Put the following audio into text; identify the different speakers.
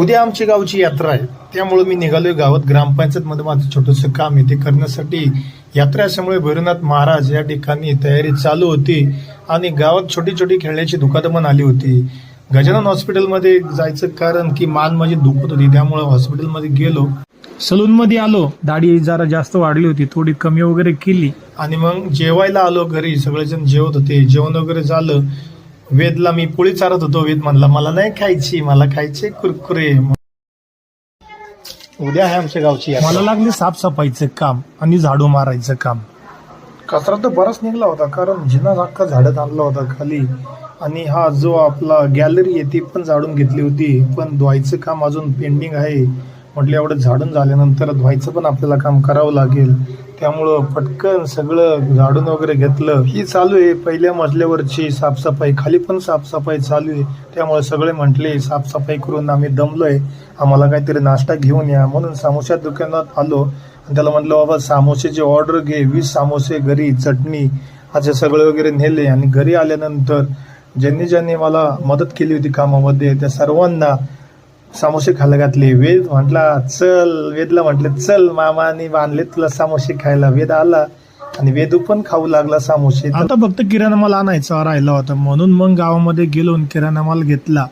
Speaker 1: उद्या आमची गावची यात्रा आहे. त्यामुळे मी निघालोय गावात. ग्रामपंचायतमध्ये माझं छोटंसं काम आहे ते करण्यासाठी. यात्रा असल्यामुळे भैरवनाथ महाराज या ठिकाणी तयारी चालू होती आणि गावात छोटी छोटी खेळण्याची पण आली होती. गजानन हॉस्पिटलमध्ये जायचं कारण की मान माझी दुखत होती त्यामुळे हॉस्पिटलमध्ये गेलो. सलून मध्ये आलो. दाढी जरा जास्त वाढली होती थोडी कमी वगैरे केली. आणि मग जेवायला आलो घरी. सगळेजण जेवत होते. जेवण वगैरे झालं. वेदला मी पोळी चारत होतो. वेद म्हणला मला नाही खायची मला खायचे कुरकुरे. उद्या आहे आमच्या गावची मला लागले साफसफाईचं काम आणि झाडू मारायचं काम. कचरा तर बराच निघला होता कारण जिना अख्खा झाडत आणला होता खाली. आणि हा जो आपला गॅलरी आहे ती पण झाडून घेतली होती. पण धुवायचं काम अजून पेंडिंग आहे. म्हटलं एवढं झाडून झाल्यानंतर धुवायचं पण आपल्याला काम करावं लागेल. त्यामुळं पटकन सगळं झाडून वगैरे घेतलं. ही चालू आहे. पहिल्या मजल्यावरची साफसफाई खाली पण साफसफाई चालू आहे. त्यामुळे सगळे म्हटले साफसफाई करून आम्ही दमलोय. आम्हाला काहीतरी नाश्ता घेऊन या. म्हणून सामोशा दुकानात आलो. आणि त्याला म्हटलं बाबा सामोसेची ऑर्डर घे. वीस सामोसे घरी चटणी असे सगळे वगैरे नेले. आणि घरी आल्यानंतर ज्यांनी ज्यांनी मला मदत केली होती कामामध्ये त्या सर्वांना सामोसे खायला घातले वेद म्हटला चल वेदला म्हटले चल मामाने बांधले तुला सामोसे खायला. वेद आला आणि वेदू पण खाऊ लागला सामोसे. आता फक्त किराणा माल आणायचा राहिला होता म्हणून मग गावामध्ये गेलो किराणा माल घेतला.